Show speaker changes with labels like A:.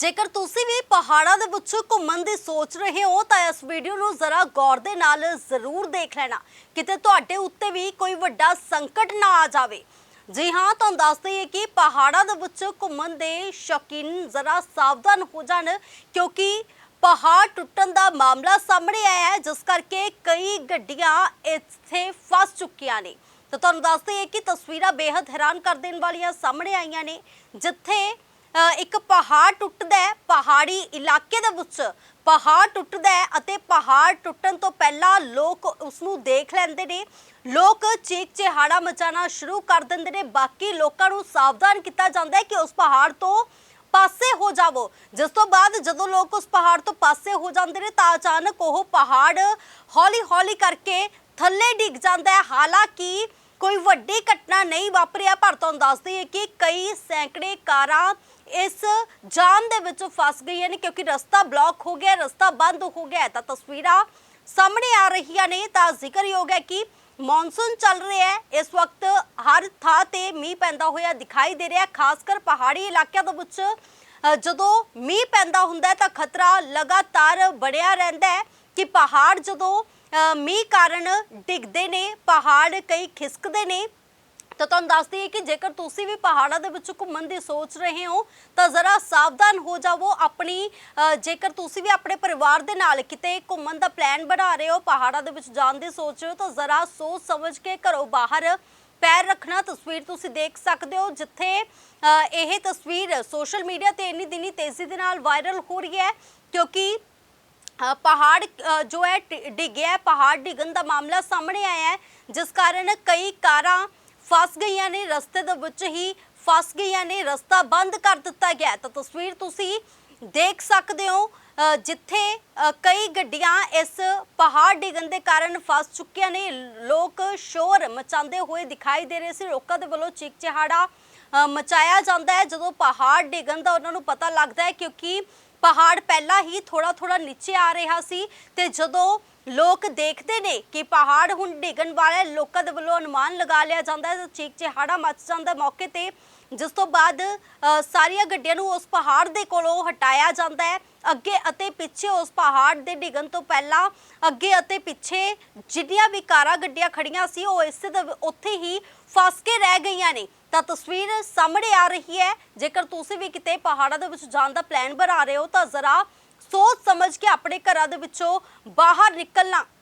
A: ਜੇਕਰ ਤੁਸੀਂ ਵੀ ਪਹਾੜਾਂ ਦੇ ਵਿੱਚ ਘੁੰਮਣ ਦੀ ਸੋਚ ਰਹੇ ਹੋ, ਤਾਂ ਇਸ ਵੀਡੀਓ ਨੂੰ ਜ਼ਰਾ ਗੌਰ ਦੇ ਨਾਲ ਜ਼ਰੂਰ ਦੇਖ ਲੈਣਾ। ਕਿਤੇ ਤੁਹਾਡੇ ਉੱਤੇ ਵੀ ਕੋਈ ਵੱਡਾ ਸੰਕਟ ਨਾ ਆ ਜਾਵੇ। ਜੀ ਹਾਂ, ਤੁਹਾਨੂੰ ਦੱਸ ਦਈਏ ਕਿ ਪਹਾੜਾਂ ਦੇ ਵਿੱਚ ਘੁੰਮਣ ਦੇ ਸ਼ੌਕੀਨ ਜ਼ਰਾ ਸਾਵਧਾਨ ਹੋ ਜਾਣ, ਕਿਉਂਕਿ ਪਹਾੜ ਟੁੱਟਣ ਦਾ ਮਾਮਲਾ ਸਾਹਮਣੇ ਆਇਆ ਹੈ, ਜਿਸ ਕਰਕੇ ਕਈ ਗੱਡੀਆਂ ਇੱਥੇ ਫਸ ਚੁੱਕੀਆਂ ਨੇ। ਤਾਂ ਤੁਹਾਨੂੰ ਦੱਸ ਦਈਏ ਕਿ ਤਸਵੀਰਾਂ ਬੇहद ਹੈਰਾਨ ਕਰ ਦੇਣ ਵਾਲੀਆਂ ਸਾਹਮਣੇ ਆਈਆਂ ਨੇ, ਜਿੱਥੇ ਇੱਕ ਪਹਾੜ ਟੁੱਟਦਾ ਹੈ, ਪਹਾੜੀ ਇਲਾਕੇ ਦੇ ਵਿੱਚ ਪਹਾੜ ਟੁੱਟਦਾ ਹੈ ਅਤੇ ਪਹਾੜ ਟੁੱਟਣ ਤੋਂ ਪਹਿਲਾਂ ਲੋਕ ਉਸ ਨੂੰ ਦੇਖ ਲੈਂਦੇ ਨੇ। ਲੋਕ ਚੀਕ ਚਿਹਾੜਾ ਮਚਾਣਾ ਸ਼ੁਰੂ ਕਰ ਦਿੰਦੇ ਨੇ। ਬਾਕੀ ਲੋਕਾਂ ਨੂੰ ਸਾਵਧਾਨ ਕੀਤਾ ਜਾਂਦਾ ਹੈ ਕਿ ਉਸ ਪਹਾੜ ਤੋਂ ਪਾਸੇ ਹੋ ਜਾਵੋ। ਜਿਸ ਤੋਂ ਬਾਅਦ ਜਦੋਂ ਲੋਕ ਉਸ ਪਹਾੜ ਤੋਂ ਪਾਸੇ ਹੋ ਜਾਂਦੇ ਨੇ ਤਾਂ ਅਚਾਨਕ ਉਹ ਪਹਾੜ ਹੌਲੀ-ਹੌਲੀ ਕਰਕੇ ਥੱਲੇ ਡਿੱਗ ਜਾਂਦਾ ਹੈ। ਹਾਲਾਂਕਿ ਕੋਈ ਵੱਡੀ ਘਟਨਾ ਨਹੀਂ ਵਾਪਰਿਆ ਪਰ ਤੁਹਾਨੂੰ ਦੱਸ ਦਈਏ ਕਿ ਕਈ ਸੈਂਕੜੇ ਕਾਰਾਂ ਇਸ ਜਾਮ ਦੇ ਵਿੱਚ ਫਸ ਗਈਆਂ ਨੇ, ਕਿਉਂਕਿ ਰਸਤਾ ਬਲੌਕ ਹੋ ਗਿਆ, ਰਸਤਾ ਬੰਦ ਹੋ ਗਿਆ ਤਾਂ ਤਸਵੀਰਾਂ ਸਾਹਮਣੇ ਆ ਰਹੀਆਂ ਨੇ, ਤਾਂ ਜ਼ਿਕਰਯੋਗ ਹੈ ਕਿ ਮੌਨਸੂਨ ਚੱਲ ਰਿਹਾ ਹੈ। ਇਸ ਵਕਤ ਹਰ ਥਾਂ ਤੇ ਮੀਂਹ ਪੈਂਦਾ ਹੋਇਆ ਦਿਖਾਈ ਦੇ ਰਿਹਾ ਖਾਸ ਕਰ ਪਹਾੜੀ ਇਲਾਕਿਆਂ ਦੇ ਵਿੱਚ ਜਦੋਂ ਮੀਂਹ ਪੈਂਦਾ ਹੁੰਦਾ ਤਾਂ ਖਤਰਾ ਲਗਾਤਾਰ ਬਣਿਆ ਰਹਿੰਦਾ ਹੈ ਕਿ ਪਹਾੜ ਜਦੋਂ ਮੀਂਹ ਕਾਰਨ ਡਿੱਗਦੇ ਨੇ, ਪਹਾੜ ਕਈ ਖਿਸਕਦੇ ਨੇ। ਤਾਂ ਤੁਹਾਨੂੰ ਦੱਸਦੀ ਹੈ ਕਿ ਜੇਕਰ ਤੁਸੀਂ ਵੀ ਪਹਾੜਾਂ ਦੇ ਵਿੱਚ ਘੁੰਮਣ ਦੀ ਸੋਚ ਰਹੇ ਹੋ, ਤਾਂ ਜ਼ਰਾ ਸਾਵਧਾਨ ਹੋ ਜਾਵੋ, ਆਪਣੀ ਜੇਕਰ ਤੁਸੀਂ ਵੀ ਆਪਣੇ ਪਰਿਵਾਰ ਦੇ ਨਾਲ ਕਿਤੇ ਘੁੰਮਣ ਦਾ ਪਲਾਨ ਬਣਾ ਰਹੇ ਹੋ, ਪਹਾੜਾਂ ਦੇ ਵਿੱਚ ਜਾਣ ਦੀ ਸੋਚ ਰਹੇ ਹੋ, ਤਾਂ ਜ਼ਰਾ ਸੋਚ ਸਮਝ ਕੇ ਘਰੋਂ ਬਾਹਰ ਪੈਰ ਰੱਖਣਾ ਤਸਵੀਰ ਤੁਸੀਂ ਦੇਖ ਸਕਦੇ ਹੋ, ਜਿੱਥੇ ਇਹ ਤਸਵੀਰ ਸੋਸ਼ਲ ਮੀਡੀਆ ਤੇ ਇੰਨੀ ਦਿਨੀ ਤੇਜ਼ੀ ਦੇ ਨਾਲ ਵਾਇਰਲ ਹੋ ਰਹੀ ਹੈ, ਕਿਉਂਕਿ ਪਹਾੜ ਜੋ ਹੈ ਡਿੱਗਿਆ ਪਹਾੜ ਡਿੱਗਣ ਦਾ ਮਾਮਲਾ ਸਾਹਮਣੇ ਆਇਆ ਹੈ, ਜਿਸ ਕਾਰਨ ਕਈ ਕਾਰਾਂ ਫਸ ਗਈਆਂ ਨੇ, ਰਸਤੇ ਦੇ ਵਿੱਚ ਹੀ ਫਸ ਗਈਆਂ ਨੇ, ਰਸਤਾ ਬੰਦ ਕਰ ਦਿੱਤਾ ਗਿਆ ਤਾਂ ਤਸਵੀਰ ਤੁਸੀਂ ਦੇਖ ਸਕਦੇ ਹੋ ਜਿੱਥੇ ਕਈ ਗੱਡੀਆਂ ਇਸ ਪਹਾੜ ਡਿੱਗਣ ਦੇ ਕਾਰਨ ਫਸ ਚੁੱਕੀਆਂ ਨੇ। ਲੋਕ ਸ਼ੋਰ ਮਚਾਉਂਦੇ ਹੋਏ ਦਿਖਾਈ ਦੇ ਰਹੇ ਸੀ। ਲੋਕਾਂ ਦੇ ਵੱਲੋਂ ਚੀਕ ਚਿਹਾੜਾ ਮਚਾਇਆ ਜਾਂਦਾ ਹੈ। ਜਦੋਂ ਪਹਾੜ ਡਿੱਗਣ ਦਾ ਉਹਨਾਂ ਨੂੰ ਪਤਾ ਲੱਗਦਾ ਹੈ ਕਿਉਂਕਿ ਪਹਾੜ ਪਹਿਲਾਂ ਹੀ ਥੋੜਾ ਥੋੜਾ ਨੀਚੇ ਆ ਰਿਹਾ ਸੀ ਤੇ ਜਦੋਂ ਲੋਕ ਦੇਖਦੇ ਨੇ ਕਿ ਪਹਾੜ ਹੁਣ ਡਿੱਗਣ ਵਾਲਾ ਹੈ ਲੋਕਾਂ ਦੇ ਵੱਲੋਂ ਅਨੁਮਾਨ ਲਗਾ ਲਿਆ ਜਾਂਦਾ ਹੈ। ਤੇ ਚੀਕ ਚਿਹਾੜਾ ਮਚ ਜਾਂਦਾ ਮੌਕੇ ਤੇ ਜਿਸ ਤੋਂ ਬਾਅਦ ਅ, ਸਾਰੀਆਂ ਗੱਡੀਆਂ ਨੂੰ ਉਸ ਪਹਾੜ ਦੇ ਕੋਲੋਂ ਹਟਾਇਆ ਜਾਂਦਾ ਹੈ। ਅੱਗੇ ਅਤੇ ਪਿੱਛੇ ਉਸ ਪਹਾੜ ਦੇ ਡਿੱਗਣ ਤੋਂ ਪਹਿਲਾਂ ਅੱਗੇ ਅਤੇ ਪਿੱਛੇ ਜਿੰਨੀਆਂ ਵੀ ਕਾਰਾਂ ਗੱਡੀਆਂ ਖੜੀਆਂ ਸੀ ਉਹ ਇਸੇ ਦੇ ਉੱਥੇ ਹੀ ਫਸ ਕੇ ਰਹਿ ਗਈਆਂ ਨੇ। ਤਾਂ ਤਸਵੀਰ ਸਾਹਮਣੇ ਆ ਰਹੀ ਹੈ। ਜੇਕਰ ਤੁਸੀਂ ਵੀ ਕਿਤੇ ਪਹਾੜਾਂ ਦੇ ਵਿੱਚ ਜਾਣ ਦਾ ਪਲਾਨ ਬਣਾ ਰਹੇ ਹੋ ਤਾਂ ਜ਼ਰਾ ਸੋਚ ਸਮਝ ਕੇ ਆਪਣੇ ਘਰਾਂ ਦੇ ਵਿੱਚੋਂ ਬਾਹਰ ਨਿਕਲਣਾ।